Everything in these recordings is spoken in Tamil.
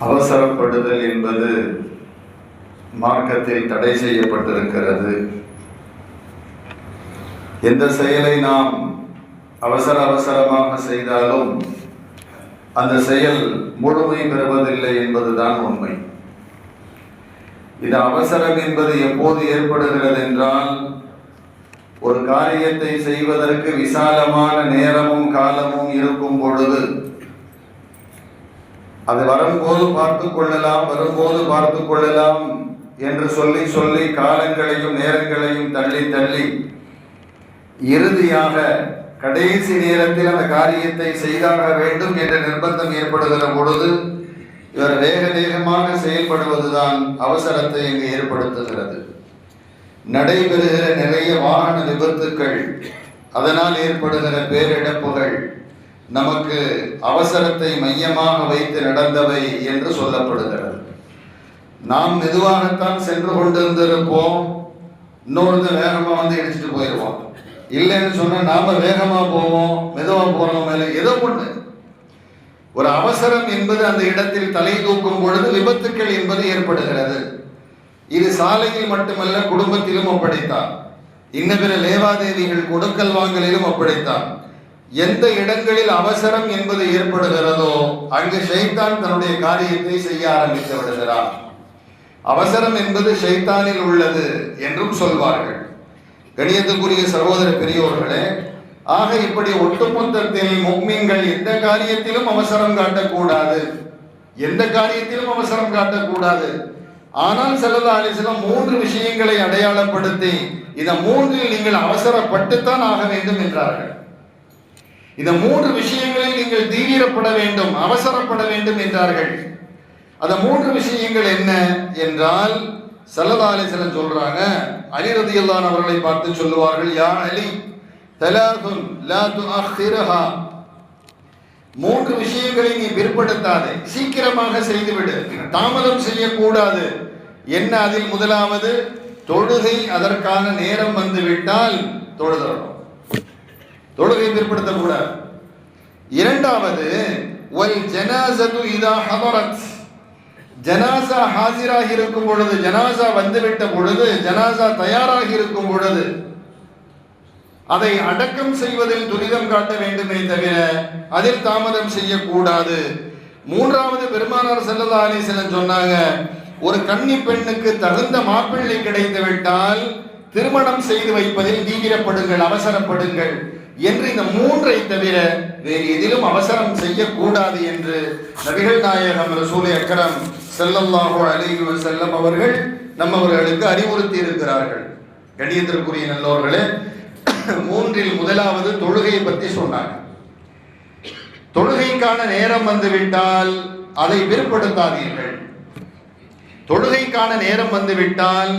அவசரப்படுதல் என்பது மார்க்கத்தில் தடை செய்யப்பட்டிருக்கிறது. எந்த செயலை நாம் அவசர அவசரமாக செய்தாலும் அந்த செயல் முழுமை பெறுவதில்லை என்பதுதான் உண்மை. இது அவசரம் என்பது எப்போது ஏற்படுகிறது என்றால் ஒரு காரியத்தை செய்வதற்கு விசாலமான நேரமும் காலமும் இருக்கும் பொழுது அது வரும்போது பார்த்து கொள்ளலாம் வரும்போது பார்த்து கொள்ளலாம் என்று சொல்லி சொல்லி காலங்களையும் நேரங்களையும் தள்ளி தள்ளி இறுதியாக கடைசி நேரத்தில் அந்த காரியத்தை செய்தாக வேண்டும் என்ற நிர்பந்தம் ஏற்படுகிற பொழுது இவர் வேக வேகமாக செயல்படுவதுதான் அவசரத்தை இங்கு ஏற்படுத்துகிறது. நடைபெறுகிற நிறைய வாகன விபத்துக்கள் அதனால் ஏற்படுகிற பேரிழப்புகள் நமக்கு அவசரத்தை மையமாக வைத்து நடந்தவை என்று சொல்லப்படுகிறது. நாம் மெதுவாகத்தான் சென்று கொண்டிருந்திருப்போம். இன்னொருத்தர் வேகமா வந்து இடிச்சிட்டு போயிடுவோம் இல்லைன்னு சொன்னா நாம வேகமா போவோம் மெதுவா போறோம் மேல ஏதோ ஒண்ணு. ஒரு அவசரம் என்பது அந்த இடத்தில் தலை தூக்கும் பொழுது விபத்துக்கள் என்பது ஏற்படுகிறது. இது சாலையில் மட்டுமல்ல குடும்பத்திலும் அப்படித்தான் இன்ன பிற லேவாதேவிகள் கொடுக்கல் வாங்கலிலும் அப்படித்தான் எந்த இடங்களில் அவசரம் என்பது ஏற்படுகிறதோ அங்கு ஷைத்தான் தன்னுடைய காரியத்தை செய்ய ஆரம்பித்து விடுகிறான். அவசரம் என்பது ஷைத்தானில் உள்ளது என்றும் சொல்வார்கள். கணியத்துக்குரிய சகோதர பெரியோர்களே ஆக இப்படி ஒட்டுமொத்தத்தில் முக்மீன்கள் எந்த காரியத்திலும் அவசரம் காட்டக்கூடாது. எந்த காரியத்திலும் அவசரம் காட்டக்கூடாது. ஆனால் செல்லதா அலிஸ்லாம் மூன்று விஷயங்களை அடையாளப்படுத்தி இந்த மூன்றில் நீங்கள் அவசரப்பட்டுத்தான் ஆக வேண்டும் என்றார்கள். இந்த மூன்று விஷயங்களில் நீங்கள் தீவிரப்பட வேண்டும் அவசரப்பட வேண்டும் என்றார்கள். அந்த மூன்று விஷயங்கள் என்ன என்றால் சல்லதாலே சிலர் சொல்றாங்க அலி ரதியல்லான் அவர்களை பார்த்து சொல்லுவார்கள் யா அலி தலாகுன் லா மூன்று விஷயங்களை நீ பிற்படுத்தாதே சீக்கிரமாக செய்துவிடு தாமதம் செய்யக்கூடாது. என்ன அதில் முதலாவது? தொழுகை அதற்கான நேரம் வந்துவிட்டால் தொழுதரணும் தொழுகை பிற்படுத்தக்கூடாது இரண்டாவது வல் ஜனாசது இதா ஹபரத் ஜனாசா ஹாசிராக இருக்கும் பொழுது ஜனாசா வந்துவிட்ட பொழுது ஜனாசா தயாராகி இருக்கும் பொழுது அதை அடக்கம் செய்வதில் துரிதம் காட்ட வேண்டுமே தவிர அதில் தாமதம் செய்யக்கூடாது. மூன்றாவது பெருமானார் செல்லதா அலிசலன் சொன்னாங்க ஒரு கன்னி பெண்ணுக்கு தகுந்த மாப்பிள்ளை கிடைத்து விட்டால் திருமணம் செய்து வைப்பதில் தீவிரப்படுங்கள் அவசரப்படுங்கள். என்று இந்த மூன்றை தவிர வேறு எதிலும் அவசரம் செய்யக்கூடாது என்று நபிகள் நாயகம் ரசூலை அக்கரம் செல்லல்லாஹோ அலைஹி செல்லம் அவர்கள் நம்மவர்களுக்கு அறிவுறுத்தி இருக்கிறார்கள் கணியத்திற்குரிய நல்லவர்களே மூன்றில் முதலாவது தொழுகையை பற்றி சொன்னாங்க. தொழுகைக்கான நேரம் வந்துவிட்டால் அதை பிற்படுத்தாதீர்கள். தொழுகைக்கான நேரம் வந்துவிட்டால்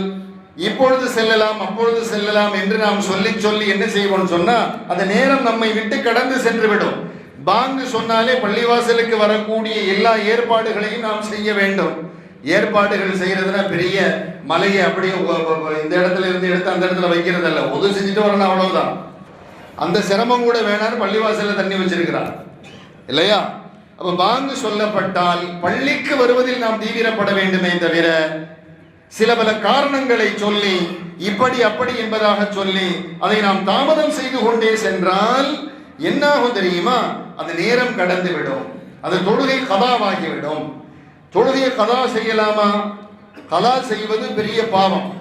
இப்பொழுது செல்லலாம் அப்பொழுது செல்லலாம் என்று நாம் சொல்லி சொல்லி என்ன செய்வோம் சொன்னா அந்த நேரம் நம்மை விட்டு கடந்து சென்று விடும் பாங்கு சொன்னாலே பள்ளிவாசலுக்கு வரக்கூடிய எல்லா ஏற்பாடுகளையும் நாம் செய்ய வேண்டும். ஏற்பாடுகள் செய்யறதுனா பெரிய மலையை அப்படியே இந்த இடத்துல இருந்து எடுத்து அந்த இடத்துல வைக்கிறது அல்ல உதவி செஞ்சுட்டு வரணும் அவ்வளவுதான். அந்த சிரமம் கூட வேணாம்னு பள்ளிவாசலில் தண்ணி வச்சிருக்கிறார். இல்லையா? அப்ப பாங்கு சொல்லப்பட்டால் பள்ளிக்கு வருவதில் நாம் தீவிரப்பட வேண்டுமே தவிர சில பல காரணங்களை சொல்லி இப்படி அப்படி என்பதாக சொல்லி அதை நாம் தாமதம் செய்து கொண்டே சென்றால் என்னாகும் தெரியுமா? அது நேரம் கடந்து விடும் அது தொழுகை கதாவாகிவிடும். தொழுகையை கதா செய்யலாமா? கதா செய்வது பெரிய பாவம்.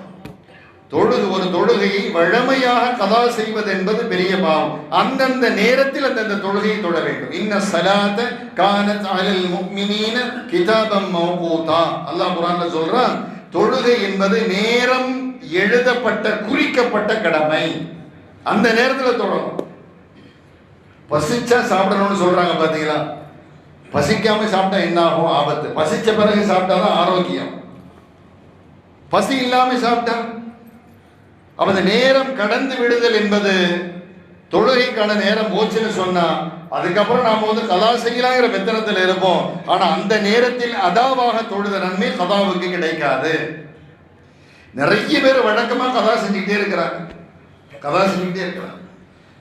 தொழுது ஒரு தொழுகையை வழமையாக கதா செய்வது என்பது பெரிய பாவம். அந்தந்த நேரத்தில் அந்தந்த தொழுகையை தொழ வேண்டும். இன்ன சலாத்த கானத் அலல் முக்மினீன கிதாபம் மௌகூதா. அல்லாஹ் குரான்ல சொல்றான் தொழுகை என்பது நேரம் எழுதப்பட்ட குறிக்கப்பட்ட கடமை. அந்த நேரத்தில் தொடரும் பசிச்சா சாப்பிடணும்னு சொல்றாங்க பாத்தீங்களா? பசிக்காம சாப்பிட்டா என்ன ஆகும் ஆபத்து. பசிச்ச பிறகு சாப்பிட்டா தான் ஆரோக்கியம். பசி இல்லாம சாப்பிட்டா? அப்ப நேரம் கடந்து விடுதல் என்பது தொழுகைக்கான நேரம் போச்சுன்னு சொன்னா அதுக்கப்புறம் நாம வந்து கதா செய்யலாங்கிற மெத்தனத்தில் இருப்போம். ஆனா அந்த நேரத்தில் அதாவாக தொழுத நன்மை கதாவுக்கு கிடைக்காது. நிறைய பேர் வழக்கமா கதா செஞ்சுக்கிட்டே இருக்கிறாங்க. கதா செஞ்சுக்கிட்டே இருக்கிறாங்க.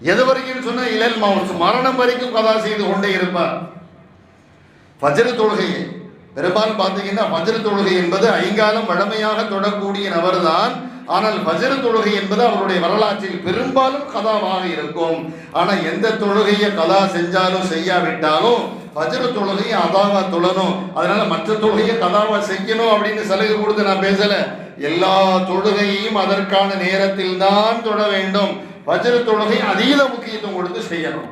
எது வரைக்கும் சொன்னா இளல் மவுத் மரணம் வரைக்கும் கதா செய்து கொண்டே இருப்பார். ஃபஜ்ர் தொழுகையை பெரும்பாலும் பார்த்தீங்கன்னா ஃபஜ்ர் தொழுகை என்பது ஐங்காலம் வழமையாக தொடக்கூடிய நபர்தான் ஆனால் ஃபஜ்ர் தொழுகை என்பது அவருடைய வரலாற்றில் பெரும்பாலும் கதாவாக இருக்கும். ஆனால் எந்த தொழுகையை கதா செஞ்சாலும் செய்யாவிட்டாலும் ஃபஜ்ர் தொழுகையை அதாவா தொழணும். அதனால மற்ற தொழுகையை கதாவா செய்யணும் அப்படின்னு சலுகை கொடுத்து நான் பேசல. எல்லா தொழுகையையும் அதற்கான நேரத்தில் தான் தொழ வேண்டும். ஃபஜ்ர் தொழுகை அதீத முக்கியத்துவம் கொடுத்து செய்யணும்.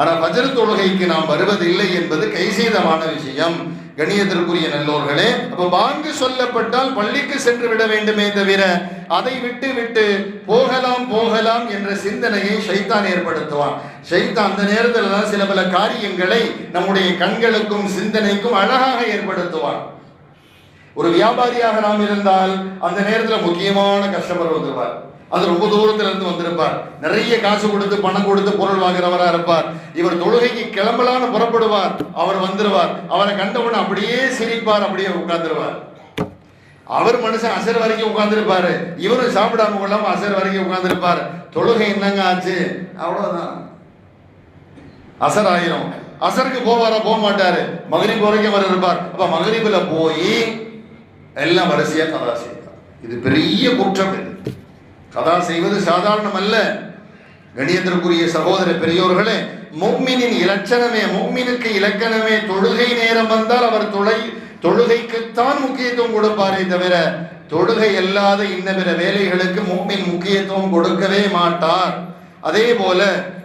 ஆனால் ஃபஜ்ர் தொழுகைக்கு நாம் வருவதில்லை என்பது கைசீதமான விஷயம். கணியத்திற்குரிய நல்லோர்களே அப்ப பாங்கு சொல்லப்பட்டால் பள்ளிக்கு சென்று விட வேண்டுமே தவிர அதை விட்டு விட்டு போகலாம் போகலாம் என்ற சிந்தனையை ஷைத்தான் ஏற்படுத்துவான். ஷைத்தான் அந்த நேரத்தில் தான் சில பல காரியங்களை நம்முடைய கண்களுக்கும் சிந்தனைக்கும் அழகாக ஏற்படுத்துவான். ஒரு வியாபாரியாக நாம் இருந்தால் அந்த நேரத்தில் முக்கியமான கஸ்டமர் வந்துடுவார் அது ரொம்ப தூரத்துல இருந்து வந்திருப்பார். நிறைய காசு கொடுத்து பணம் கொடுத்து பொருள் வாங்குறவரா இருப்பார். இவர் தொழுகைக்கு கிளம்பலான்னு புறப்படுவார். அவர் வந்துருவார். அவரை கண்டவுடனே அப்படியே சிரிப்பார் அப்படியே உட்கார்ந்துருவார். அவர் மனுஷன் அசர் வரைக்கும் உட்கார்ந்துருப்பாரு. இவரும் சாப்பிடாம கொள்ளாம அசர் வரைக்கும் உட்கார்ந்துருப்பார். தொழுகை என்னங்க ஆச்சு? அவ்வளவுதான். அசர் ஆயிரும். அசருக்கு போவாரா போக மாட்டாரு. மகரிப் வரைக்கும் அவர் இருப்பார். அப்ப மகரிபில் போய் எல்லாம் வரிசையா கதா செய்வார். இது பெரிய குற்றம் இது. சதா செய்வது சாதாரணம் அல்ல கணியத்திற்குரிய சகோதர பெரியோர்களே முக்மினின் இலட்சணமே முக்மினுக்கு இலக்கணமே தொழுகை நேரம் வந்தால் அவர் தொலை தொழுகைக்குத்தான் முக்கியத்துவம் கொடுப்பாரே தவிர தொழுகை அல்லாத இன்ன பிற வேலைகளுக்கு முக்மின் முக்கியத்துவம் கொடுக்கவே மாட்டார். அதே போல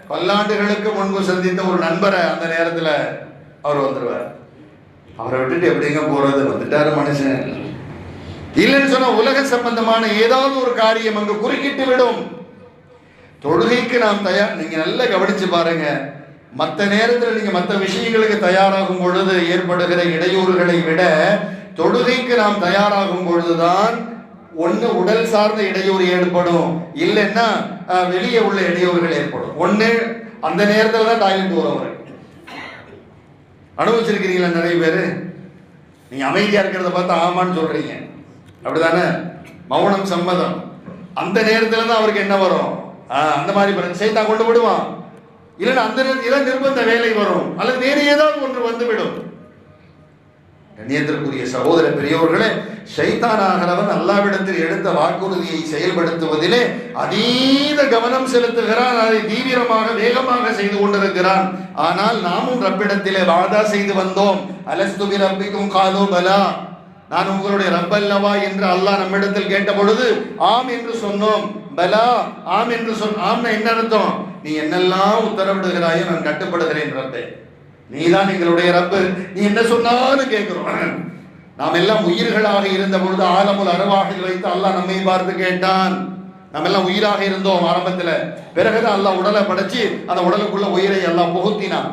பல்லாண்டுகளுக்கு முன்பு சந்தித்த ஒரு நண்பரை அந்த நேரத்தில் அவர் வந்துடுவார் அவரை விட்டுட்டு எப்படிங்க போறது? வந்துட்டாரு மனுஷன். இல்லைன்னு சொன்னா உலக சம்பந்தமான ஏதாவது ஒரு காரியம் அங்கு குறுக்கிட்டு விடும். தொழுகைக்கு நாம் தயார் நீங்க நல்லா கவனிச்சு பாருங்க. மற்ற நேரத்தில் நீங்க மற்ற விஷயங்களுக்கு தயாராகும் பொழுது ஏற்படுகிற இடையூறுகளை விட தொழுகைக்கு நாம் தயாராகும் பொழுதுதான் ஒண்ணு உடல் சார்ந்த இடையூறு ஏற்படும். இல்லைன்னா வெளியே உள்ள இடையூறுகள் ஏற்படும். ஒண்ணு அந்த நேரத்தில் தான் டாய்லெட் வரும் அனுபவிச்சிருக்கிறீங்களா நிறைய பேர்? நீங்க அமைதியா இருக்கிறத பார்த்து ஆமான்னு சொல்றீங்க. அப்படிதானே? மௌனம் சம்மதம். அந்த நேரத்துல தான் அவருக்கு என்ன வரும்? அந்த மாதிரி பிரச்சனை செய்தான் கொண்டு விடுவான் இல்லைன்னா அந்த நேரத்தில் நிர்பந்த வேலை வரும். அல்லது வேறு ஏதாவது ஒன்று வந்துவிடும். கண்ணியத்திற்குரிய சகோதர பெரியவர்களே சைத்தானாகிறவன் அல்லாவிடத்தில் எடுத்த வாக்குறுதியை செயல்படுத்துவதிலே அதீத கவனம் செலுத்துகிறான். அதை தீவிரமாக வேகமாக செய்து கொண்டிருக்கிறான். ஆனால் நாமும் ரப்பிடத்திலே வாதா செய்து வந்தோம். அலஸ்துபி ரப்பிக்கும் காலோ பலா. நான் உங்களுடைய ரப்பல்லவா என்று அல்லாஹ் நம்மிடத்தில் கேட்ட பொழுது ஆம் என்று சொன்னோம். பலா ஆம் என்று சொன் ஆம்னா என்ன அர்த்தம்? நீ என்னெல்லாம் உத்தரவிடுகிறாயோ நான் கட்டுப்படுகிறேன் ரப்பே. நீதான் எங்களுடைய ரப்பு. நீ என்ன சொன்னாலும் கேட்கிறோம். நாம் எல்லாம் உயிர்களாக இருந்த பொழுது ஆலமுல் அருவாகில் வைத்து அல்லாஹ் நம்மை பார்த்து கேட்டான். நம்ம எல்லாம் உயிராக இருந்தோம் ஆரம்பத்தில். பிறகுதான் அல்லாஹ் உடலை படைச்சு அந்த உடலுக்குள்ள உயிரை எல்லாம் புகுத்தினான்.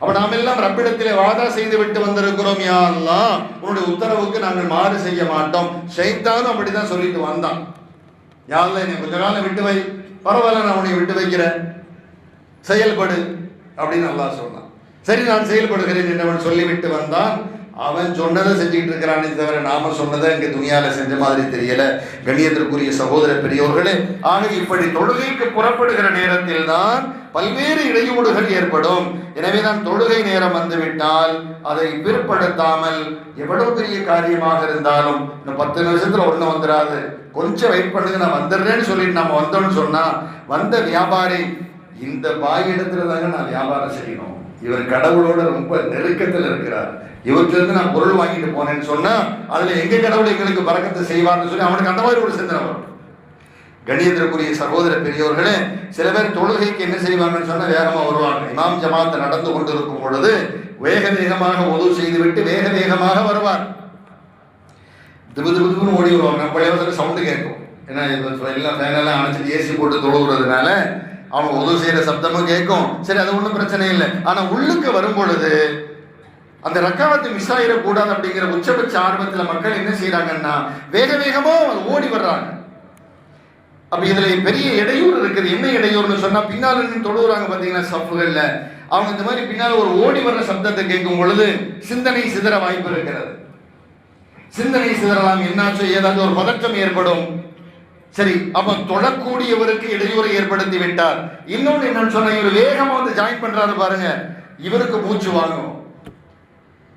அப்ப நாம் எல்லாம் ரப்பிடத்திலே வாதா செய்து விட்டு வந்திருக்கிறோம் யாரெல்லாம் உன்னுடைய உத்தரவுக்கு நாங்கள் மாறு செய்ய மாட்டோம். ஷைத்தானும் அப்படிதான் சொல்லிட்டு வந்தான். யாரில் என்னை கொஞ்ச காலம் விட்டு வை. பரவாயில்ல நான் உன்னை விட்டு வைக்கிறேன். செயல்படு அப்படின்னு நல்லா சொன்னான். சரி நான் செயல்படுகிறேன் என்னவன் சொல்லிவிட்டு வந்தான். அவன் சொன்னதை செஞ்சுக்கிட்டு இருக்கிறானே தவிர நாம சொன்னதை இங்கே துணியால செஞ்ச மாதிரி தெரியல. கணியத்திற்குரிய சகோதர பெரியோர்களே ஆக இப்படி தொழுகைக்கு புறப்படுகிற நேரத்தில் தான் பல்வேறு இடையூடுகள் ஏற்படும். எனவேதான் தொழுகை நேரம் வந்துவிட்டால் அதை பிற்படுத்தாமல் எவ்வளவு பெரிய காரியமாக இருந்தாலும் இந்த பத்து நிமிஷத்துல ஒண்ணு வந்துடாது கொஞ்சம் வெயிட் பண்ணுங்க நான் வந்துடுறேன்னு சொல்லிட்டு நம்ம வந்தோம்னு சொன்னா வந்த வியாபாரி இந்த பாய் இடத்துல தாங்க நான் வியாபாரம் செய்யணும். இவர் கடவுளோட ரொம்ப நெருக்கத்தில் இருக்கிறார். இவற்றிலிருந்து நான் பொருள் வாங்கிட்டு போனேன்னு சொன்னா அதுல எங்க கடவுள் எங்களுக்கு பறக்கத்தை செய்வார்னு சொல்லி அவனுக்கு அந்த மாதிரி ஒரு சிந்தனை வரும். கணியத்திற்குரிய சகோதர பெரியவர்களே சில பேர் தொழுகைக்கு என்ன செய்வாங்கன்னு சொன்னால் வேகமாக வருவாங்க. இமாம் ஜமாத் நடந்து கொண்டிருக்கும் பொழுது வேக வேகமாக உதவு செய்துவிட்டு வேக வேகமாக வருவார். திபு திபு திபுன்னு ஓடி வருவாங்க. நம்ம பழைய சவுண்டு கேட்கும். ஏன்னா எல்லாம் ஃபேனெல்லாம் அணைச்சிட்டு ஏசி போட்டு தொழுகிறதுனால அவங்க உதவு செய்கிற சப்தமும் கேட்கும். சரி அது ஒன்றும் பிரச்சனை இல்லை. ஆனால் உள்ளுக்கு வரும் பொழுது அந்த ரக்காவத்து மிஸ் ஆகிடக்கூடாது அப்படிங்கிற உச்சபட்ச ஆர்வத்தில் மக்கள் என்ன செய்கிறாங்கன்னா வேக வேகமாக ஓடி வர்றாங்க. அப்ப இதுல பெரிய இடையூறு இருக்குது. என்ன இடையூறுன்னு சொன்னா பின்னால் நின்று தொழுகிறாங்க பாத்தீங்கன்னா சப்புகள்ல அவங்க இந்த மாதிரி பின்னால் ஒரு ஓடி வர்ற சப்தத்தை கேட்கும் பொழுது சிந்தனை சிதற வாய்ப்பு இருக்கிறது. சிந்தனை சிதறலாம் என்னாச்சோ ஏதாவது ஒரு பதற்றம் ஏற்படும். சரி அப்ப தொழக்கூடியவருக்கு இடையூறு ஏற்படுத்தி விட்டார். இன்னொன்று என்னன்னு சொன்னா இவர் வேகமா வந்து ஜாயின் பண்றாரு பாருங்க. இவருக்கு மூச்சு வாங்கும்.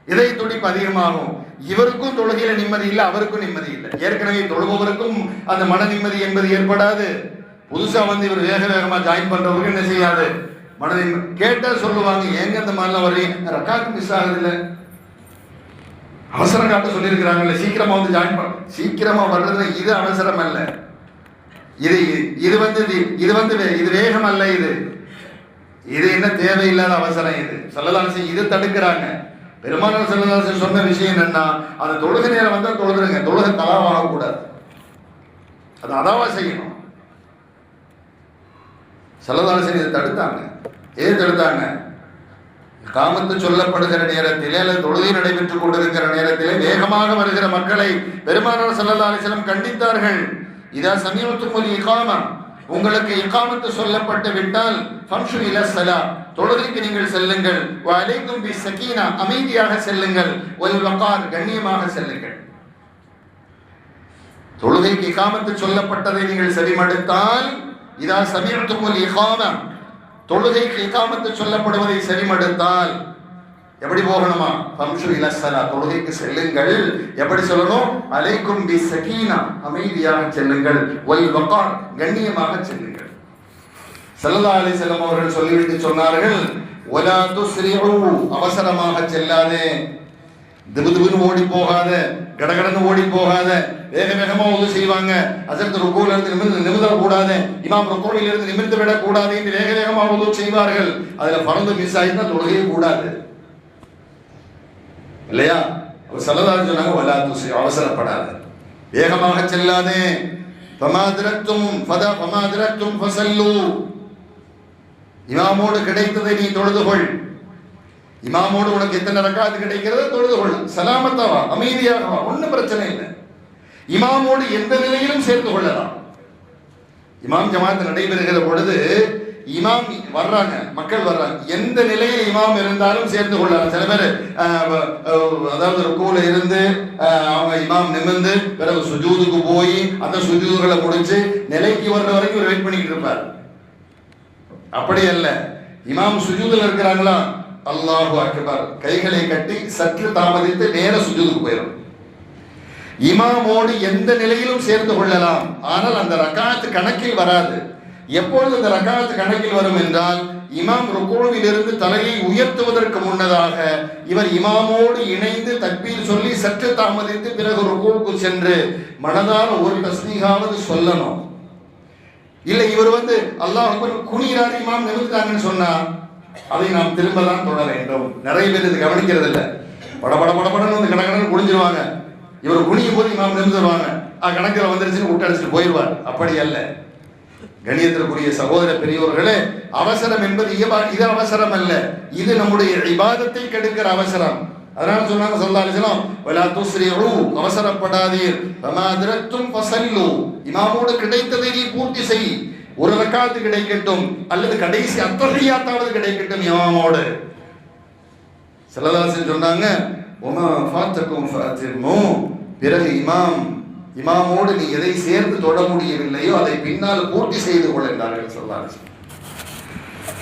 இதய துடிப்பு அதிகமாகும். இவருக்கும் தொழுகையில நிம்மதி இல்லை அவருக்கும் நிம்மதி இல்லை. ஏற்கனவே தொழுபவருக்கும் அந்த மன நிம்மதி என்பது ஏற்படாது. புதுசா வந்து இவர் வேக வேகமா ஜாயின் பண்றவருக்கு என்ன செய்யாது? மன கேட்டா சொல்லுவாங்க எங்க இந்த மாதிரிலாம் வர்றீங்க ரக்காக்கு மிஸ் ஆகுது இல்லை அவசரம் காட்ட சொல்லியிருக்கிறாங்கல்ல சீக்கிரமா வந்து ஜாயின் பண்ண சீக்கிரமா வர்றது இது அவசரம் அல்ல. இது இது வந்து இது- இது வந்து வே- இது வேகம் அல்ல இது. இது என்ன தேவையில்லாத அவசரம் இது. சொல்லலாம் இது தடுக்கிறாங்க. பெருமானார் செல்லதாசன் சொன்ன விஷயம் என்னன்னா அந்த தொழுக நேரம் வந்தால் தொழுதுருங்க. தொழுக தலாவாக கூடாது அது அதாவா செய்யணும். செல்லதாசன் இதை தடுத்தாங்க. ஏன் தடுத்தாங்க? காமத்து சொல்லப்படுகிற நேரத்திலே அல்லது தொழுகை நடைபெற்றுக் கொண்டிருக்கிற நேரத்திலே வேகமாக வருகிற மக்களை பெருமானார் செல்லதாசனம் அலைஹி வஸல்லம் கண்டித்தார்கள். இதா சமீபத்தும் இகாமம். உங்களுக்கு இக்காமத்து சொல்லப்பட்டு விட்டால் ஃபம்ஷு இல ஸலா. தொழுகைக்கு நீங்கள் செல்லுங்கள். அலைக்கும் பி சகீனா. அமைதியாக செல்லுங்கள். ஒல் வகார். கண்ணியமாக செல்லுங்கள். தொழுகைக்கு இக்காமத்து சொல்லப்பட்டதை நீங்கள் செவிமடுத்தால் இதா சமீபத்துக்குள் இகாமம் தொழுகைக்கு இக்காமத்து சொல்லப்படுவதை செவிமடுத்தால் எப்படி போகணுமா? பம்சு இல தொழுகைக்கு செல்லுங்கள். எப்படி சொல்லணும்? அலைக்கும் பி சகீனா அமைதியாக செல்லுங்கள். ஒல் வகார் கண்ணியமாக செல்லுங்கள். ஸல்லல்லாஹு அலி செல்லம் அவர்கள் சொல்லிவிட்டு சொன்னார்கள் ஒலா துஸ்ரிஉ அவசரமாக செல்லாதே. திபுதிபுன்னு ஓடி போகாத கடகடன்னு ஓடி போகாத. வேக வேகமா உதவி செய்வாங்க. அசர்த்து ருக்கோல இருந்து நிமிர்ந்து நிமிர்ந்த கூடாது. இமாம் ருக்கூலில் இருந்து நிமிர்ந்து விடக்கூடாது என்று வேக வேகமா உதவி செய்வார்கள். அதுல பறந்து மிஸ் ஆயிட்டா தொழுகையே கூடாது. இல்லையா? அவர் சல்லதான்னு சொன்னாங்க வல்லா துசி அவசரப்படாத. வேகமாக செல்லாதே. பமாதிரத்தும் ஃபதா ஃபமாதிரத்தும் ஃபசல்லு. இமாமோடு கிடைத்ததை நீ தொழுது கொள். இமாமோடு உனக்கு எத்தனை ரக்காத்து கிடைக்கிறதோ தொழுது கொள் சலாமத்தாவா அமைதியாக வா ஒன்றும் பிரச்சனை இல்லை. இமாமோடு எந்த நிலையிலும் சேர்த்து கொள்ளலாம். இமாம் ஜமாத் நடைபெறுகிற பொழுது இமாம் வர்றாங்க மக்கள் வர்றாங்க. எந்த நிலையில் இமாம் இருந்தாலும் சேர்ந்து கொள்ளலாம். சில பேர் அதாவது ருக்கூல இருந்து அவங்க இமாம் நிமிர்ந்து பிறகு சுஜூதுக்கு போய் அந்த சுஜூதுகளை முடிச்சு நிலைக்கு வர்ற வரைக்கும் வெயிட் பண்ணிக்கிட்டு இருப்பார். அப்படி அல்ல. இமாம் சுஜூதுல இருக்கிறாங்களா? அல்லாஹு அக்பர். கைகளை கட்டி சற்று தாமதித்து நேர சுஜூதுக்கு போயிடும் இமாமோடு எந்த நிலையிலும் சேர்ந்து கொள்ளலாம். ஆனால் அந்த ரக்காத்து கணக்கில் வராது. எப்பொழுது இந்த ரக்காத்து கணக்கில் வரும் என்றால் இமாம் ருக்கோவிலிருந்து தலையை உயர்த்துவதற்கு முன்னதாக இவர் இமாமோடு இணைந்து தக்பீர் சொல்லி சற்று தாமதித்து பிறகு ருக்கோவுக்கு சென்று மனதான ஒரு தஸ்மீகாவது சொல்லணும். இல்லை இவர் வந்து அல்லாஹ் அக்பர் இமாம் நிறுத்தாங்கன்னு சொன்னா அதை நாம் திரும்ப தான் தொட வேண்டும். நிறைய பேர் இது கவனிக்கிறது இல்லை பட பட பட வந்து கடகடன்னு குடிஞ்சிருவாங்க இவர் குனியும் போது இமாம் நிமிர்ந்துருவாங்க. ஆ கணக்கில் வந்துருச்சுன்னு விட்டு அடிச்சுட்டு போயிடுவார் அப்படி அல்ல. கணியத்திற்குரிய சகோதர பெரியோர்களே அவசரம் என்பது இது அவசரம் அல்ல இது நம்முடைய இபாதத்தை கெடுக்கிற அவசரம். அதனால சொன்னாங்க ஸல்லல்லாஹு அலைஹி வலா துஸ்ரிஉ அவசரப்படாதீர். வமா அதரக்தும் ஃபஸல்லு. இமாமோடு கிடைத்ததை நீ பூர்த்தி செய். ஒரு ரக்காத்து கிடைக்கட்டும் அல்லது கடைசி அத்தகையாத்தாவது கிடைக்கட்டும் இமாமோடு. ஸல்லல்லாஹு சொன்னாங்க உமா ஃபாத்தக்கும் பிறகு இமாம் இமாமோடு நீ எதை சேர்த்து தொட முடியவில்லையோ அதை பின்னால் பூர்த்தி செய்து கொள் என்றார்கள் ஸல்லல்லாஹு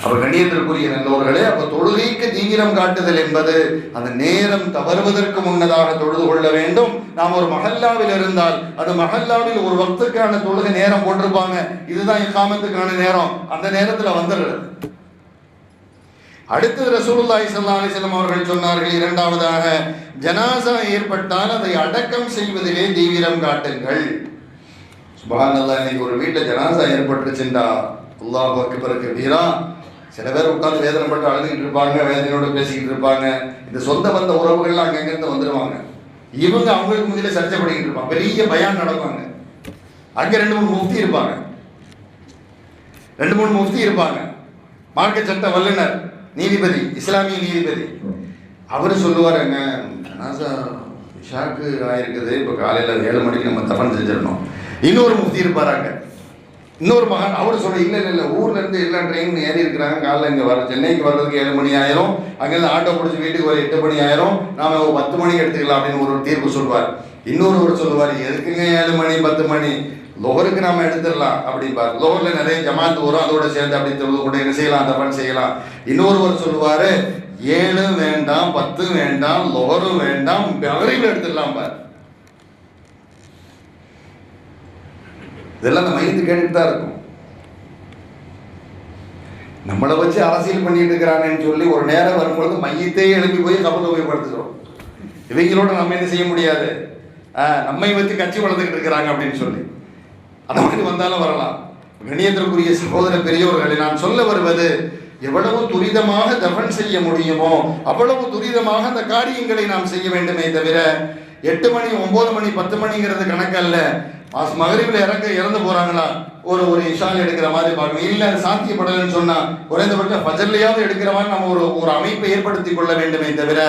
அவர் கண்ணியத்திற்குரிய நல்லவர்களே அப்ப தொழுகைக்கு தீவிரம் காட்டுதல் என்பது அந்த நேரம் தவறுவதற்கு முன்னதாக தொழுது கொள்ள வேண்டும். நாம் ஒரு மஹல்லாவில் இருந்தால் அது மஹல்லாவில் ஒரு வக்துக்கான தொழுகை நேரம் போட்டிருப்பாங்க. இதுதான் இக்காமத்துக்கான நேரம். அந்த நேரத்துல வந்துடுறது. அடுத்தது ரசூலுல்லாஹி சல்லா அலைஹி வஸல்லம் அவர்கள் சொன்னார்கள் இரண்டாவதாக ஜனாசா ஏற்பட்டால் அதை அடக்கம் செய்வதிலே தீவிரம் காட்டுங்கள். சுபஹானல்லாஹ் இன்னைக்கு ஒரு வீட்டில் ஜனாசா ஏற்பட்டுருச்சுண்டா அல்லாஹ் அக்பர் கபீரா சில பேர் உட்கார்ந்து வேதனைப்பட்டு அழுதுகிட்டு இருப்பாங்க வேதனையோட பேசிக்கிட்டு இருப்பாங்க. இந்த சொந்த வந்த உறவுகள்லாம் அங்கங்கேருந்து வந்துடுவாங்க இவங்க அவங்களுக்கு முந்தில சர்ச்சை பண்ணிக்கிட்டு இருப்பாங்க. பெரிய பயம் நடப்பாங்க. அங்கே ரெண்டு மூணு முஃப்தி இருப்பாங்க. ரெண்டு மூணு முஃப்தி இருப்பாங்க. மார்க்க சட்ட வல்லுனர். நீதிபதி இஸ்லாமிய நீதிபதி. அவர் சொல்லுவார் என்ன ஜனாசா ஷாக்கு ஆயிருக்குது. இப்போ காலையில் ஏழு மணிக்கு நம்ம தப்பன் செஞ்சிடணும். இன்னொரு முஃப்தி இருப்பாராங்க இன்னொரு மகன் அவர் சொல்ல இல்லை இல்லை இல்லை ஊர்லேருந்து எல்லா ட்ரெயின் ஏறி இருக்கிறாங்க. காலைல இங்கே வர சென்னைக்கு வர்றதுக்கு ஏழு மணி ஆயிரும். அங்கேருந்து ஆட்டோ பிடிச்சி வீட்டுக்கு வர எட்டு மணி ஆயிரும். நாம பத்து மணிக்கு எடுத்துக்கலாம் அப்படின்னு ஒரு தீர்ப்பு சொல்வார் இன்னொருவர் சொல்லுவார் எதுக்குங்க ஏழு மணி பத்து மணி? லோகருக்கு நாம எடுத்துடலாம் அப்படிம்பார் லோகர்ல நிறைய ஜமாத் வரும். அதோட சேர்ந்து அப்படி தொழுது கொண்டு என்ன செய்யலாம்? தப்பன் செய்யலாம். இன்னொருவர் சொல்லுவாரு ஏழு வேண்டாம் பத்து வேண்டாம் லோரு வேண்டாம் மகரீப் எடுத்துடலாம் பார். இதெல்லாம் அந்த மையத்து கேட்டுட்டு தான் இருக்கும். நம்மளை வச்சு அரசியல் பண்ணிட்டு இருக்கிறாங்கன்னு சொல்லி ஒரு நேரம் வரும்பொழுது மையத்தையே எழுப்பி போய் கப்பல் உபயோகப்படுத்துகிறோம் இவங்களோட நம்ம என்ன செய்ய முடியாது? ஆஹ், நம்மை வச்சு கட்சி வளர்த்துக்கிட்டு இருக்கிறாங்க அப்படின்னு சொல்லி. அந்த மாதிரி வந்தாலும் வரலாம். கணியத்திற்குரிய சகோதர பெரியோர்களை நான் சொல்ல வருவது எவ்வளவு துரிதமாக தவன் செய்ய முடியுமோ அவ்வளவு துரிதமாக அந்த காரியங்களை நாம் செய்ய வேண்டுமே தவிர எட்டு மணி ஒன்பது மணி பத்து மணிங்கிறது கணக்கல்ல. ஆஸ் மகரிவில் இறக்க இறந்து போறாங்களா? ஒரு ஒரு இஷால் எடுக்கிற மாதிரி பார்க்கணும். இல்லை அது சாத்தியப்படலைன்னு சொன்னா குறைந்தபட்சம் பஜர்லையாவது எடுக்கிற மாதிரி நம்ம ஒரு ஒரு அமைப்பை ஏற்படுத்தி கொள்ள வேண்டுமே தவிர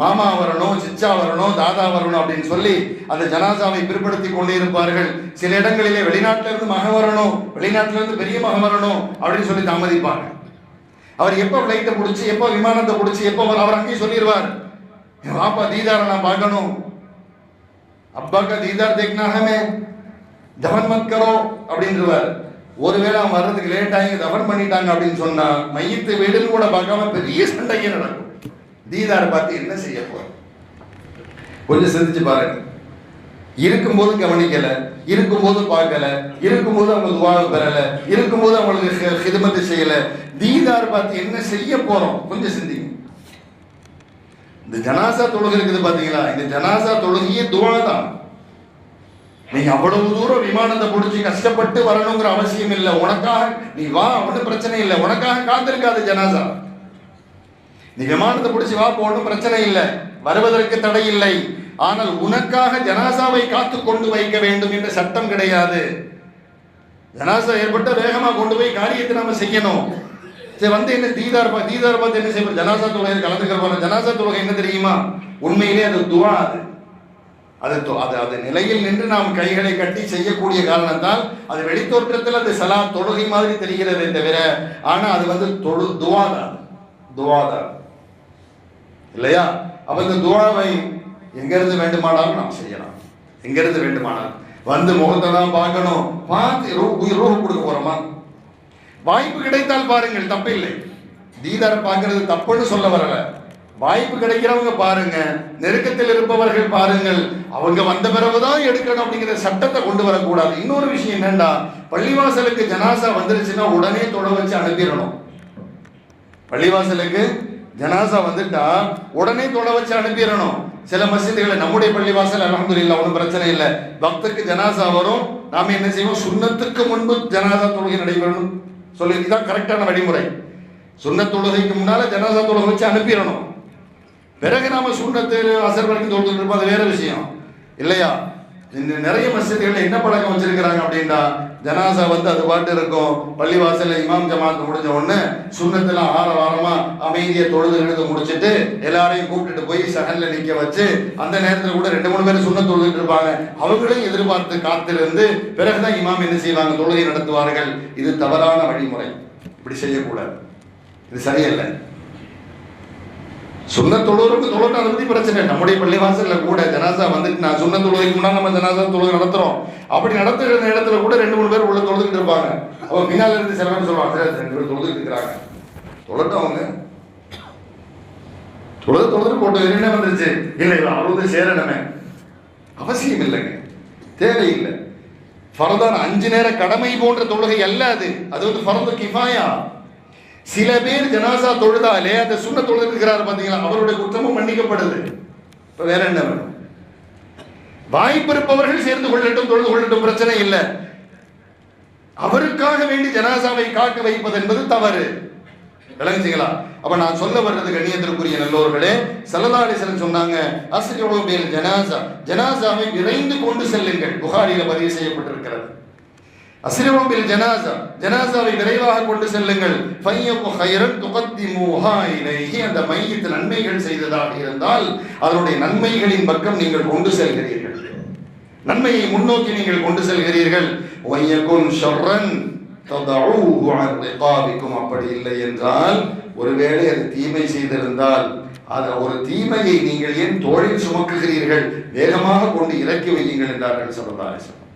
மாமா வரணும் சிச்சா வரணும் தாதா வரணும் அப்படின்னு சொல்லி அந்த ஜனாசாவை பிற்படுத்தி கொண்டே இருப்பார்கள். சில இடங்களிலே வெளிநாட்டில இருந்து மக வரணும் வெளிநாட்டில இருந்து பெரிய மக வரணும் அப்படின்னு சொல்லி தாமதிப்பாங்க அவர் எப்போ ஃப்ளைட்டை பிடிச்சி எப்போ விமானத்தை பிடிச்சி எப்போ அவர் அங்கேயும் சொல்லிடுவார் என் வாப்பா தீதாரை நான் பார்க்கணும். அப்பா தீதார் தேக்னா ஹமே தவன் கரோ அப்படின்றவர். ஒருவேளை அவன் வர்றதுக்கு லேட் ஆகி தவன் பண்ணிட்டாங்க அப்படின்னு சொன்னா மையத்து வீடுன்னு கூட பார்க்காம பெரிய சண்டையே நடக்கும். தீதாரை பார்த்து என்ன செய்ய போறோம்? கொஞ்சம் சிந்திச்சு பாருங்க. இருக்கும்போது கவனிக்கல இருக்கும்போது பார்க்கல இருக்கும்போது அவங்க துவாவை பெறல இருக்கும்போது அவங்களுக்கு ஹிதமத்தை செய்யல. தீதார் பார்த்து என்ன செய்ய போறோம்? கொஞ்சம் சிந்திங்க. இந்த ஜனாசா தொழுகை இருக்குது பாத்தீங்களா? இந்த ஜனாசா தொழுகையே துவா தான் நீ அவ்வளவு தூரம் விமானத்தை பிடிச்சி கஷ்டப்பட்டு வரணுங்கிற அவசியம் இல்லை. உனக்காக நீ வா ஒன்றும் பிரச்சனை இல்லை. உனக்காக காத்திருக்காது ஜனாசா. நீ விமானத்தை பிடிச்சி வா போகணும் பிரச்சனை இல்லை. வருவதற்கு தடை இல்லை. ஆனால் உனக்காக ஜனாசாவை காத்து கொண்டு வைக்க வேண்டும் என்ற சட்டம் கிடையாது. ஜனாசா ஏற்பட்ட வேகமாக கொண்டு போய் காரியத்தை நாம செய்யணும். சரி வந்து என்ன தீதார் தீதார் பார்த்து என்ன செய்வோம் ஜனாசா தொழுகை கலந்துக்கிற போற? ஜனாசா தொழுகை என்ன தெரியுமா? உண்மையிலே அது துவா அது. அது அது அது நிலையில் நின்று நாம் கைகளை கட்டி செய்யக்கூடிய காரணத்தால் அது வெளித்தோற்றத்தில் அது சலா தொழுகை மாதிரி தெரிகிறதே தவிர ஆனால் அது வந்து தொழு துவாதான் துவாதான் இல்லையா? அப்ப இந்த துவாவை எங்கிருந்து வேண்டுமானாலும் நாம் செய்யலாம். எங்கிருந்து வேண்டுமானாலும். வந்து முகத்தை தான் பார்க்கணும். பார்த்து ரூ உயிர் ரூஹ் கொடுக்க போறோமா? வாய்ப்பு கிடைத்தால் பாருங்கள் தப்பில்லை. தீதாரை பார்க்கறது தப்புன்னு சொல்ல வரலை. வாய்ப்பு கிடைக்கிறவங்க பாருங்க. நெருக்கத்தில் இருப்பவர்கள் பாருங்கள். அவங்க வந்த பிறகுதான் எடுக்கணும் அப்படிங்கிற சட்டத்தை கொண்டு வரக்கூடாது. இன்னொரு விஷயம் என்னன்னா பள்ளிவாசலுக்கு ஜனாசா வந்துருச்சுன்னா உடனே தொட வச்சு அனுப்பிடணும். பள்ளிவாசலுக்கு ஜனாசா வந்துட்டா உடனே தொட வச்சு அனுப்பிடணும். சில மசிதிகளை நம்முடைய பள்ளிவாசல் அலமதுல்லா ஒன்றும் பிரச்சனை இல்லை. பக்தருக்கு ஜனாசா வரும். நாம என்ன செய்வோம்? சுண்ணத்துக்கு முன்பு ஜனாசா தொழுகை நடைபெறணும். சொல்லி இதுதான் கரெக்டான வழிமுறை. சுண்ணத் தொழுகைக்கு முன்னால ஜனாசா தொழுகை வச்சு அனுப்பிடணும். பிறகு நாம சுண்ணத்து அசர் வரைக்கும் தொழுது இருப்போம் அது வேற விஷயம். இல்லையா? இந்த நிறைய மசீதுகள் என்ன பழக்கம் வச்சிருக்கிறாங்க அப்படின்னா ஜனாசா வந்து அது பாட்டு இருக்கும். பள்ளிவாசல்ல இமாம் ஜமாத் முடிஞ்ச உடனே சுண்ணத்துல ஆற வாரமா அமைதியை தொழுது எழுத முடிச்சிட்டு எல்லாரையும் கூப்பிட்டுட்டு போய் சகன்ல நிக்க வச்சு அந்த நேரத்துல கூட ரெண்டு மூணு பேர் சுண்ண தொழுதுட்டு இருப்பாங்க. அவங்களையும் எதிர்பார்த்து காத்திருந்து பிறகுதான் இமாம் என்ன செய்வாங்க? தொழுகை நடத்துவார்கள். இது தவறான வழிமுறை. இப்படி செய்யக்கூடாது. இது சரியில்லை. சுண்ண தொழுவருக்கு தொழுட்டு அதை பத்தி பிரச்சனை. நம்முடைய பள்ளிவாசல்ல கூட ஜனாசா வந்துட்டு நான் சுண்ண தொழுகைக்கு முன்னாடி நம்ம ஜனாசா தொழுகை நடத்துறோம். அப்படி நடத்துகிற இடத்துல கூட ரெண்டு மூணு பேர் உள்ள தொழுதுகிட்டு இருப்பாங்க. அவங்க பின்னால இருந்து சில பேர் சொல்லுவாங்க ரெண்டு பேர் தொழுதுகிட்டு இருக்கிறாங்க. தொழட்டும் அவங்க. தொழுது தொழுது போட்டு என்ன வந்துருச்சு. இல்லை இல்லை அவர் வந்து சேரணுமே. அவசியம் இல்லைங்க. தேவையில்லை. ஃபரதான அஞ்சு நேர கடமை போன்ற தொழுகை அல்ல அது. அது வந்து ஃபரது கிஃபாயா. சில பேர் ஜனாசா தொழுதாலே அந்த சுண்ண தொழுதுக்கிறார் பார்த்தீங்களா அவருடைய குற்றமும் மன்னிக்கப்படுது. இப்போ வேற என்ன வேணும்? வாய்ப்பு இருப்பவர்கள் சேர்ந்து கொள்ளட்டும் தொழுது கொள்ளட்டும் பிரச்சனை இல்லை. அவருக்காக வேண்டி ஜனாசாவை காக்க வைப்பது என்பது தவறு. விளங்குச்சிங்களா? அப்ப நான் சொல்ல வர்றது கண்ணியத்திற்குரிய நல்லோர்களே சல்லல்லாஹு சொன்னாங்க அஸ்ரிஉ ஜனாசா. ஜனாசாவை விரைந்து கொண்டு செல்லுங்கள். புகாரில பதிவு செய்யப்பட்டிருக்கிறது. அசிரமம்பில் பில் ஜனாசா. ஜனாசாவை விரைவாக கொண்டு செல்லுங்கள். ஃபையகு ஹைரன் துகத்திமுஹா இலைஹி அந்த மையத்தில் நன்மைகள் செய்ததாக இருந்தால் அதனுடைய நன்மைகளின் பக்கம் நீங்கள் கொண்டு செல்கிறீர்கள். நன்மையை முன்னோக்கி நீங்கள் கொண்டு செல்கிறீர்கள். ஒய்யகுன் ஷர்ரன் ததஊஹு அன் ரிகாபிக்கும். அப்படி இல்லை என்றால் ஒருவேளை அது தீமை செய்திருந்தால் அது ஒரு தீமையை நீங்கள் ஏன் தோழில் சுமக்குகிறீர்கள்? வேகமாக கொண்டு இறக்கி வையுங்கள் என்றார்கள் சொல்லலாம்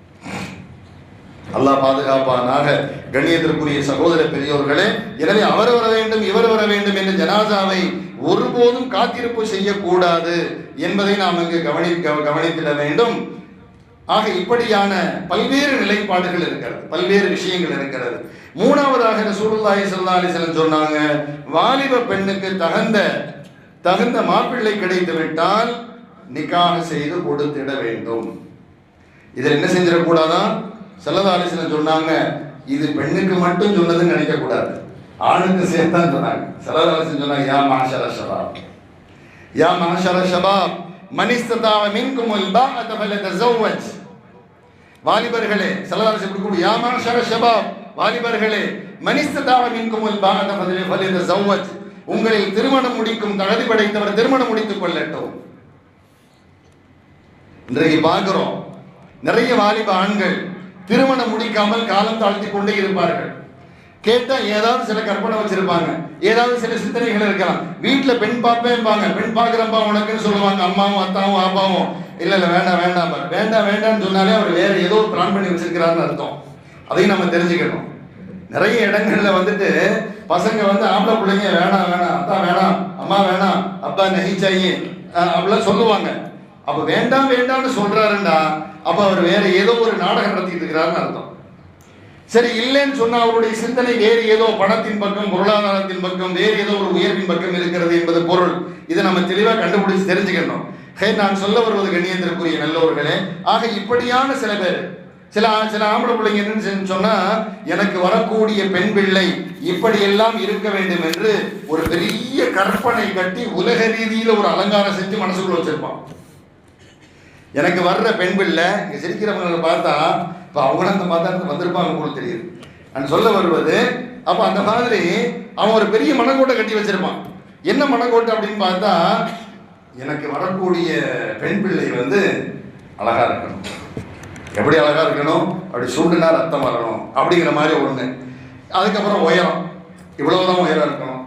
அல்லாஹ் பாதுகாப்பானாக. கண்ணியத்திற்குரிய சகோதர பெரியோர்களே எனவே அவர் வர வேண்டும் இவர் வர வேண்டும் என்ற ஜனாதாவை ஒருபோதும் காத்திருப்பு செய்யக்கூடாது என்பதை நாம் இங்கு கவனி கவ- கவனித்திட வேண்டும். ஆக இப்படியான பல்வேறு நிலைப்பாடுகள் இருக்கிறது பல்வேறு விஷயங்கள் இருக்கிறது. மூணாவதாக ரசூலுல்லாஹி ஸல்லல்லாஹு அலைஹி சொன்னாங்க வாலிப பெண்ணுக்கு தகுந்த தகுந்த மாப்பிள்ளை கிடைத்து விட்டால் நிக்காக செய்து கொடுத்திட வேண்டும். இதில் என்ன செஞ்சிடக்கூடாதான் செல்லதாலிசன் சொன்னாங்க இது பெண்ணுக்கு மட்டும் சொன்னதுன்னு நினைக்கக்கூடாது ஆணுக்கு சேர்த்தான் சொன்னாங்க. செல்லதாலிசன் சொன்னாங்க யா மாஷர ஷபாப். யா மாஷர ஷபாப் மனிஸ்ததாவ மின்கும் உல்பா அத்தபல தசௌவஜ் வாலிபர்களே செல்லதாலிசன் கொடுக்கும் யா மாஷர ஷபாப். வாலிபர்களே மனிஸ்ததாவ மின்கும் உல்பா அத்தபல ஃபலே தசௌவஜ் உங்களில் திருமணம் முடிக்கும் தகுதி படைத்தவர் திருமணம் முடித்துக் கொள்ளட்டும். இன்றைக்கு பார்க்கிறோம் நிறைய வாலிப ஆண்கள் திருமணம் முடிக்காமல் காலம் தாழ்த்தி கொண்டே இருப்பார்கள். கேட்டால் ஏதாவது சில கற்பனை வச்சிருப்பாங்க. ஏதாவது சில சிந்தனைகள் இருக்கலாம். வீட்டில் பெண் பார்ப்பேன்பாங்க. பெண் பார்க்குறப்பா உனக்குன்னு சொல்லுவாங்க. அம்மாவும் அத்தாவும் ஆப்பாவும் இல்லை இல்லை வேண்டாம் வேண்டாம் வேண்டாம் வேண்டாம்னு சொன்னாலே அவர் வேற ஏதோ ஒரு பிளான் பண்ணி வச்சிருக்கிறாருன்னு அர்த்தம். அதையும் நம்ம தெரிஞ்சுக்கணும். நிறைய இடங்கள்ல வந்துட்டு பசங்க வந்து ஆம்பளை பிள்ளைங்க வேணாம் வேணாம் அத்தா வேணாம் அம்மா வேணாம் அப்பா நெகிச்சாயி அப்படிலாம் சொல்லுவாங்க. அப்ப வேண்டாம் வேண்டாம்னு சொல்றாருண்டா அப்ப அவர் வேற ஏதோ ஒரு நாடகம் நடத்திட்டு இருக்கிறாருன்னு அர்த்தம். சரி இல்லைன்னு சொன்னா அவருடைய சிந்தனை வேறு ஏதோ பணத்தின் பக்கம் பொருளாதாரத்தின் பக்கம் வேறு ஏதோ ஒரு உயர்வின் பக்கம் இருக்கிறது என்பது பொருள். இதை நம்ம தெளிவாக கண்டுபிடிச்சு தெரிஞ்சுக்கணும். ஹே நான் சொல்ல வருவது கண்ணியத்திற்குரிய நல்லவர்களே ஆக இப்படியான சில பேர் சில சில ஆம்பளை பிள்ளைங்க என்னன்னு சொன்னா எனக்கு வரக்கூடிய பெண் பிள்ளை இப்படியெல்லாம் இருக்க வேண்டும் என்று ஒரு பெரிய கற்பனை கட்டி உலக ரீதியில ஒரு அலங்காரம் செஞ்சு மனசுக்குள்ள வச்சிருப்பான். எனக்கு வர்ற பெண் பிள்ளை இங்கே சிரிக்கிறவங்களை பார்த்தா இப்போ அவங்களும் அந்த மாதிரி வந்திருப்பாங்க போல தெரியுது. நான் சொல்ல வருவது அப்போ அந்த மாதிரி அவன் ஒரு பெரிய மனக்கோட்டை கட்டி வச்சிருப்பான். என்ன மனக்கோட்டை அப்படின்னு பார்த்தா எனக்கு வரக்கூடிய பெண் பிள்ளை வந்து அழகாக இருக்கணும். எப்படி அழகாக இருக்கணும்? அப்படி சுண்டுனா ரத்தம் வரணும் அப்படிங்கிற மாதிரி ஒன்று அதுக்கப்புறம் உயரம். இவ்வளவுதான் உயரம் இருக்கணும்.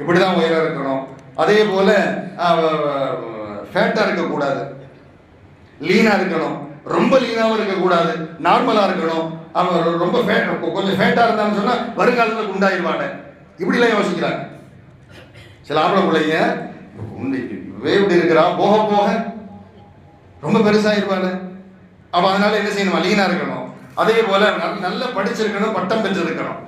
இப்படி தான் உயரம் இருக்கணும். அதே போல் ஃபேட்டாக இருக்கக்கூடாது. லீனாக இருக்கணும். ரொம்ப லீனாகவும் இருக்கக்கூடாது. நார்மலாக இருக்கணும். அவன் ரொம்ப ஃபேட் கொஞ்சம் ஃபேட்டாக இருந்தான்னு சொன்னால் வருங்காலத்தில் குண்டாயிருவாங்க. இப்படிலாம் யோசிக்கிறாங்க. சில ஆம்பளை பிள்ளைங்க வே இப்படி இருக்கிறா போக போக ரொம்ப பெருசாயிருவாங்க. அப்போ அதனால என்ன செய்யணும்? லீனாக இருக்கணும். அதே போல் நல்ல- நல்ல படிச்சிருக்கணும் பட்டம் பெற்றிருக்கணும்.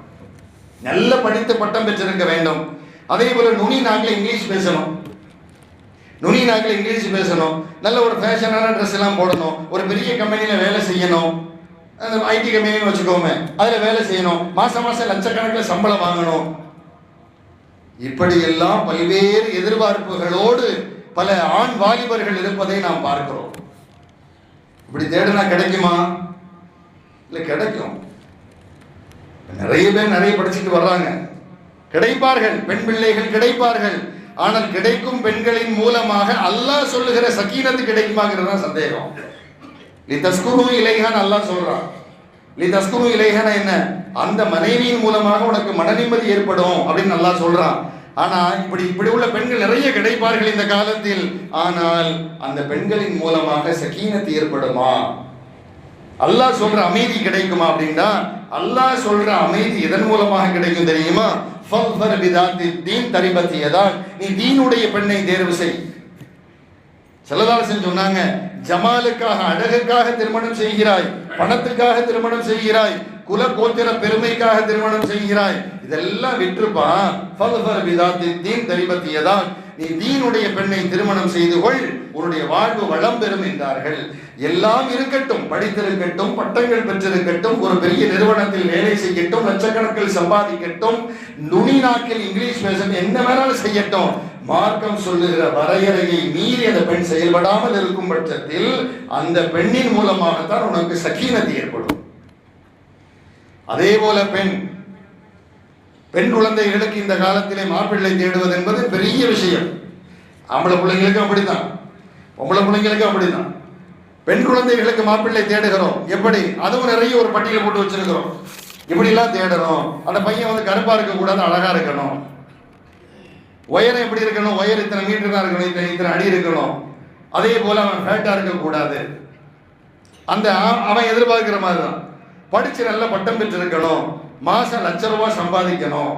நல்ல படித்து பட்டம் பெற்றிருக்க வேண்டும். அதே போல் நுனி நாக்கில் இங்கிலீஷ் பேசணும். நுனி நாக்கில் இங்கிலீஷ் பேசணும். நல்ல ஒரு ஃபேஷனான ட்ரெஸ் எல்லாம் போடணும். ஒரு பெரிய கம்பெனியில் வேலை செய்யணும். அந்த ஐடி கம்பெனின்னு வச்சுக்கோமே அதில் வேலை செய்யணும். மாதம் மாதம் லட்சக்கணக்கில் சம்பளம் வாங்கணும். இப்படியெல்லாம் பல்வேறு எதிர்பார்ப்புகளோடு பல ஆண் வாலிபர்கள் இருப்பதை நாம் பார்க்கிறோம். இப்படி தேடினா கிடைக்குமா? இல்லை கிடைக்கும். நிறைய பேர் நிறைய படிச்சுட்டு வர்றாங்க. கிடைப்பார்கள் பெண் பிள்ளைகள் கிடைப்பார்கள். ஆனால் கிடைக்கும் பெண்களின் மூலமாக அல்லாஹ் சொல்லுகிற சக்கீனத்து கிடைக்குமாங்கிறது தான் சந்தேகம். லி தஸ்குரு இலைகான் அல்லாஹ் சொல்றான். லி தஸ்குரு இலைகான என்ன? அந்த மனைவியின் மூலமாக உனக்கு மன நிம்மதி ஏற்படும் அப்படின்னு நல்லா சொல்றான். ஆனா இப்படி இப்படி உள்ள பெண்கள் நிறைய கிடைப்பார்கள் இந்த காலத்தில். ஆனால் அந்த பெண்களின் மூலமாக சக்கீனத்து ஏற்படுமா? அல்லாஹ் சொல்ற அமைதி கிடைக்குமா அப்படின்னா அல்லாஹ் சொல்ற அமைதி எதன் மூலமாக கிடைக்கும் தெரியுமா? தீன் தரிபத்தியதான் நீ தீனுடைய பெண்ணை தேர்வு செய். செல்லதாசன் சொன்னாங்க ஜமாலுக்காக அழகுக்காக திருமணம் செய்கிறாய் பணத்துக்காக திருமணம் செய்கிறாய் குல கோத்திர பெருமைக்காக திருமணம் செய்கிறாய். இதெல்லாம் விட்டுருப்பா. ஃபல்ஃபர் தரிபத்தியதான் நீ தீனுடைய பெண்ணை திருமணம் செய்து கொள். உன்னுடைய வாழ்வு வளம் பெறும் என்றார்கள். எல்லாம் இருக்கட்டும் படித்திருக்கட்டும் பட்டங்கள் பெற்றிருக்கட்டும் ஒரு பெரிய நிறுவனத்தில் வேலை செய்யட்டும் லட்சக்கணக்கில் சம்பாதிக்கட்டும் நுனி நாக்கில் இங்கிலீஷ் பேசும் என்ன வேணாலும் செய்யட்டும். மார்க்கம் சொல்லுகிற வரையறையை மீறி அந்த பெண் செயல்படாமல் இருக்கும் பட்சத்தில் அந்த பெண்ணின் மூலமாகத்தான் உனக்கு சக்கீனத்தை ஏற்படும். அதே போல பெண். பெண் குழந்தைகளுக்கு இந்த காலத்திலே மாப்பிள்ளை தேடுவது என்பது பெரிய விஷயம். ஆம்பளை பிள்ளைங்களுக்கும் அப்படித்தான். பொம்பளை பிள்ளைங்களுக்கும் அப்படித்தான். பெண் குழந்தைகளுக்கு மாப்பிள்ளை தேடுகிறோம். எப்படி? அதுவும் நிறைய ஒரு பட்டியலை போட்டு வச்சிருக்கிறோம். இப்படிலாம் தேடணும் அந்த பையன் வந்து கருப்பா இருக்கக்கூடாது அழகா இருக்கணும். உயரம் எப்படி இருக்கணும்? உயரம் இத்தனை மீட்டர் தான் இருக்கணும். இத்தனை இத்தனை அடி இருக்கணும். அதே போல அவன் ஃபேட்டா இருக்கக்கூடாது. அந்த ஆ- அவன் எதிர்பார்க்கிற மாதிரி தான் படிச்சு நல்ல பட்டம் பெற்றிருக்கணும். மாசம் லட்ச ரூபாய் சம்பாதிக்கணும்.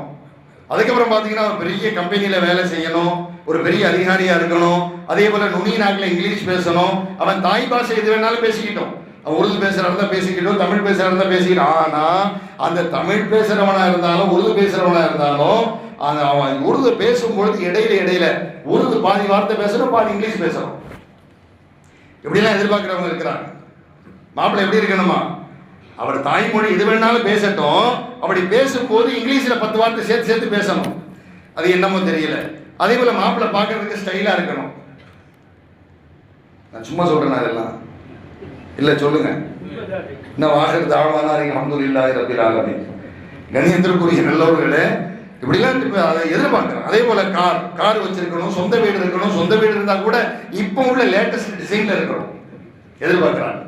அதுக்கப்புறம் பார்த்தீங்கன்னா பெரிய கம்பெனியில் வேலை செய்யணும். ஒரு பெரிய அதிகாரியா இருக்கணும். அதே போல நுனி நாட்டில் இங்கிலீஷ் பேசணும். அவன் தாய் பாஷை எது வேணாலும் பேசிக்கிட்டோம். அவன் உருது பேசுறவன் தான் பேசிக்கிட்டோம் தமிழ் பேசுறவன் தான் பேசிக்கிட்டோம். ஆனா அந்த தமிழ் பேசுறவனா இருந்தாலும் உருது பேசுறவனா இருந்தாலும் அந்த அவன் உருது பேசும்பொழுது இடையில இடையில உருது பாதி வார்த்தை பேசணும் பாதி இங்கிலீஷ் பேசணும். இப்படிலாம் எதிர்பார்க்கிறவங்க இருக்கிறாங்க. மாப்பிள்ளை எப்படி இருக்கணுமா? அவர் தாய்மொழி எது வேணாலும் பேசட்டும். அப்படி பேசும்போது இங்கிலீஷில் பத்து வார்த்தை சேர்த்து சேர்த்து பேசணும். அது என்னமோ தெரியல. அதே போல் மாப்பிள்ளை பார்க்கறதுக்கு ஸ்டைலாக இருக்கணும். நான் சும்மா சொல்கிறேன் அதெல்லாம் இல்லை சொல்லுங்க. இன்னும் வாசல் தாழ்வானா இருக்கு இல்லாத ரபில் ஆலமீன். கணியத்திற்குரிய நல்லவர்களே இப்படிலாம் இப்போ அதை எதிர்பார்க்கிறேன் அதே போல் கார் கார் வச்சிருக்கணும் சொந்த வீடு இருக்கணும் சொந்த வீடு இருந்தால் கூட இப்போ உள்ள லேட்டஸ்ட் டிசைனில் இருக்கணும். எதிர்பார்க்குறாங்க.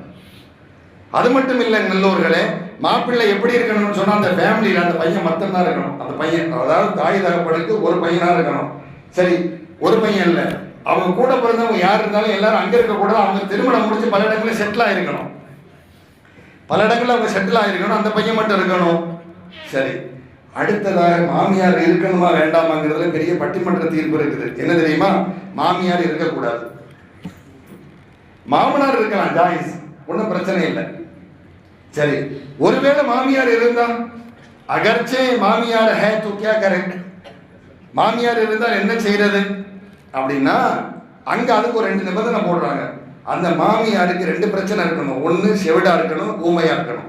அது மட்டும் இல்லை நல்லூர்களே மாப்பிள்ளை எப்படி இருக்கணும்னு சொன்னால் அந்த ஃபேமிலியில் அந்த பையன் மட்டும் இருக்கணும். அந்த பையன் அதாவது தாய் தகப்பனுக்கு ஒரு பையனாக இருக்கணும். சரி ஒரு பையன் இல்லை. அவங்க கூட பிறந்தவங்க யார் இருந்தாலும் எல்லாரும் அங்கே இருக்கக்கூடாது அவங்க திருமணம் முடிச்சு பல இடங்களில் செட்டில் ஆகிருக்கணும் பல இடங்களில் அவங்க செட்டில் ஆகிருக்கணும் அந்த பையன் மட்டும் இருக்கணும். சரி அடுத்ததாக மாமியார் இருக்கணுமா வேண்டாமாங்கிறதுல பெரிய பட்டிமன்ற தீர்ப்பு இருக்குது. என்ன தெரியுமா? மாமியார் இருக்கக்கூடாது. மாமனார் இருக்கலாம் ஜாயிஸ் ஒன்றும் பிரச்சனை இல்லை. சரி ஒருவேளை மாமியார் இருந்தா? அகர்ச்சே மாமியார் ஹே தூ கே கரெக்ட் மாமியார் இருந்தால் என்ன செய்யறது அப்படின்னா அங்க அதுக்கு ஒரு ரெண்டு நிபந்தனை போடுறாங்க. அந்த மாமியாருக்கு ரெண்டு பிரச்சனை இருக்கணும். ஒன்று செவிடா இருக்கணும் ஊமையா இருக்கணும்.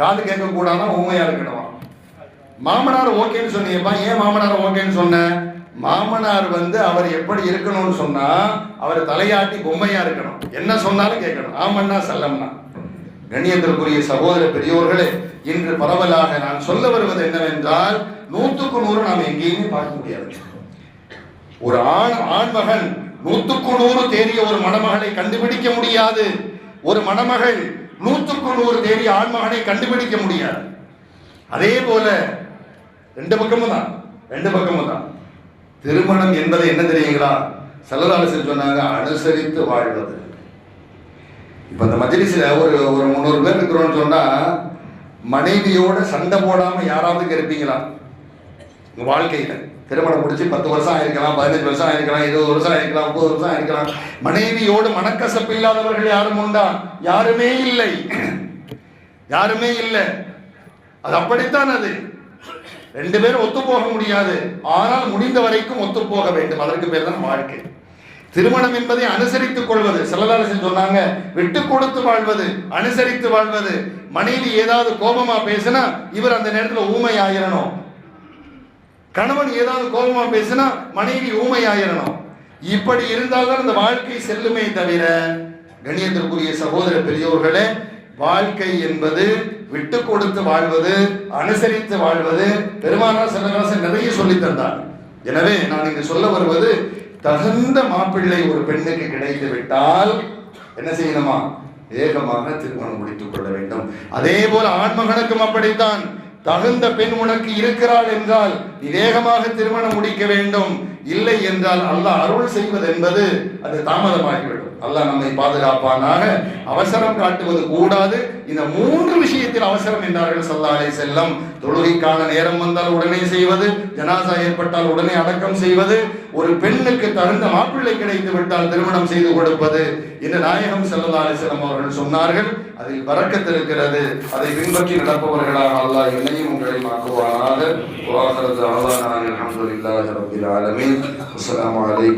காது கேட்க கூடாதா ஊமையா இருக்கணும்? மாமனார் ஓகேன்னு சொன்னீங்கப்பா. ஏன் மாமனார் ஓகேன்னு சொன்ன? மாமனார் வந்து அவர் எப்படி இருக்கணும்னு சொன்னா அவர் தலையாட்டி பொம்மையா இருக்கணும். என்ன சொன்னாலும் கேட்கணும். ஆமண்ணா செல்லம்னா. கணியத்திற்குரிய சகோதர பெரியோர்களே இன்று பரவலாக நான் சொல்ல வருவது என்னவென்றால் நூற்றுக்கு நூறு நாம் எங்கேயுமே பார்க்க முடியாது. ஒரு ஆண் ஆண்மகன் நூற்றுக்கு நூறு தேறிய ஒரு மணமகளை கண்டுபிடிக்க முடியாது. ஒரு மணமகள் நூற்றுக்கு நூறு தேறிய ஆண்மகனை கண்டுபிடிக்க முடியாது. அதே போல ரெண்டு பக்கமும் தான் ரெண்டு பக்கமும் தான். திருமணம் என்பது என்ன தெரியுங்களா? செல்லதாலசன் சொன்னாங்க அனுசரித்து வாழ்வது. இப்போ இந்த மஜ்லிஸில் ஒரு ஒரு முந்நூறு பேர் இருக்கிறோம்னு சொன்னால் மனைவியோட சண்டை போடாமல் யாராவது இருப்பீங்களா? உங்கள் வாழ்க்கையில். திருமணம் முடிச்சு பத்து வருஷம் ஆயிருக்கலாம் பதினஞ்சு வருஷம் ஆயிருக்கலாம் இருபது வருஷம் ஆயிருக்கலாம் முப்பது வருஷம் ஆயிருக்கலாம். மனைவியோடு மனக்கசப்பு இல்லாதவர்கள் யாரும் உண்டா? யாருமே இல்லை. யாருமே இல்லை. அது அப்படித்தான் அது. ரெண்டு பேரும் ஒத்து போக முடியாது. ஆனால் முடிந்த வரைக்கும் ஒத்து போக வேண்டும். அதற்கு பேர் தான் வாழ்க்கை. திருமணம் என்பதை அனுசரித்துக் கொள்வது செல்லதாரசன் சொன்னாங்க விட்டு கொடுத்து வாழ்வது அனுசரித்து வாழ்வது. மனைவி ஏதாவது கோபமா பேசினா இவர் அந்த நேரத்தில் ஊமை ஆயிரணும் கணவன் ஏதாவது கோபமா பேசினா மனைவி ஊமை ஆயிரணும் இப்படி இருந்தால்தான் அந்த வாழ்க்கை செல்லுமே தவிர கணியத்திற்குரிய சகோதர பெரியோர்களே வாழ்க்கை என்பது விட்டு கொடுத்து வாழ்வது அனுசரித்து வாழ்வது பெருமானார் செல்லதாசன் நிறைய சொல்லி தந்தார். எனவே நான் இங்கு சொல்ல வருவது தகுந்த மாப்பிள்ளை ஒரு பெண்ணுக்கு கிடைத்து விட்டால் என்ன செய்யணுமா? வேகமாக திருமணம் முடித்துக் கொள்ள வேண்டும். அதே போல ஆண்மகனுக்கும் அப்படித்தான். தகுந்த பெண் உனக்கு இருக்கிறாள் என்றால் நீ வேகமாக திருமணம் முடிக்க வேண்டும். இல்லை என்றால் அல்லாஹ் அருள் செய்வது என்பது அது தாமதமாகிவிடும். அல்லாஹ் நம்மை பாதுகாப்பானாக அவசரம் காட்டுவது கூடாது. இந்த மூன்று விஷயத்தில் அவசரம் என்றார்கள் சல்லாலை செல்லம் தொழுகைக்கான நேரம் வந்தால் உடனே செய்வது ஜனாசா ஏற்பட்டால் உடனே அடக்கம் செய்வது ஒரு பெண்ணுக்கு தகுந்த மாப்பிள்ளை கிடைத்து விட்டால் திருமணம் செய்து கொடுப்பது இந்த நாயகம் செல்லல்லாலை செல்லம் அவர்கள் சொன்னார்கள். அதில் பறக்கத்து இருக்கிறது. அதை பின்பற்றி நடப்பவர்களாக அல்லாஹ் என்னையும் உங்களை மாக்குவானாக அலமீன் அஸ்லாம் அல்ஹம்துலில்லாஹி